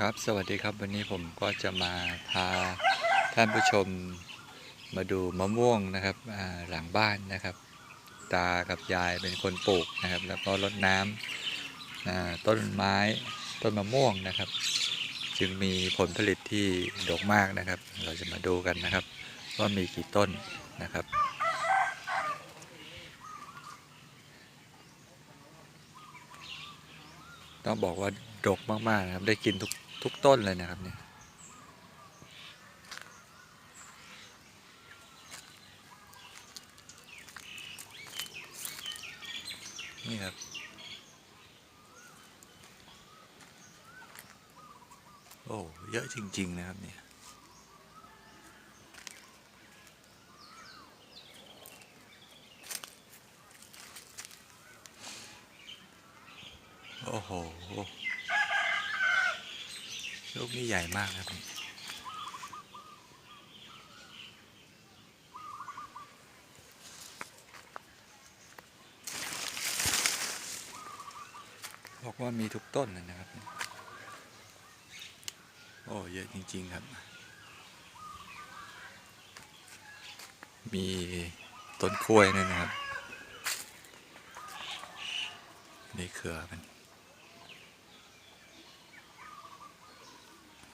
ครับสวัสดีครับวันนี้ผมก็จะมาพาท่านผู้ชมมาดูมะม่วงนะครับหลังบ้านนะครับ ตากับยายเป็นคนปลูกนะครับ แล้วก็รดน้ำต้นไม้ต้นมะม่วงนะครับ จึงมีผลผลิตที่ดกมากนะครับ เราจะมาดูกันนะครับ ว่ามีกี่ต้นนะครับ ต้องบอกว่าดกมากๆนะครับ ได้กินทุกทุกต้นเลยนะครับเนี่ยนี่ครับ โอ้ เยอะจริง ๆ นะครับเนี่ย โอ้โห ลูกนี่ใหญ่มากครับบอกว่ามีทุกต้นนะครับ โอ้เยอะจริง ๆ ครับ มีต้นกล้วยด้วยนะครับ นี่เครือมัน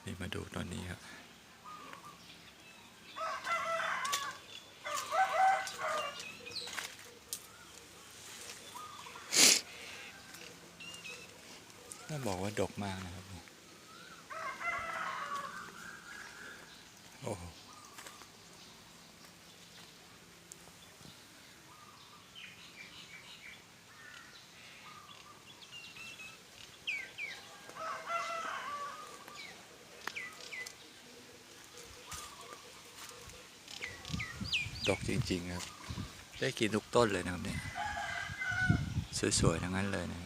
นี่มาดูตอนนี้ครับต้องบอกว่าดกมากนะครับ ดกจริง ๆ ครับ ได้กินทุกต้นเลยนะครับเนี่ย สวย ๆ ทั้งนั้นเลยนะ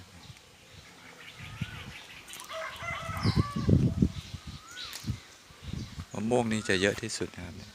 มะม่วงนี่จะเยอะที่สุดนะครับเนี่ย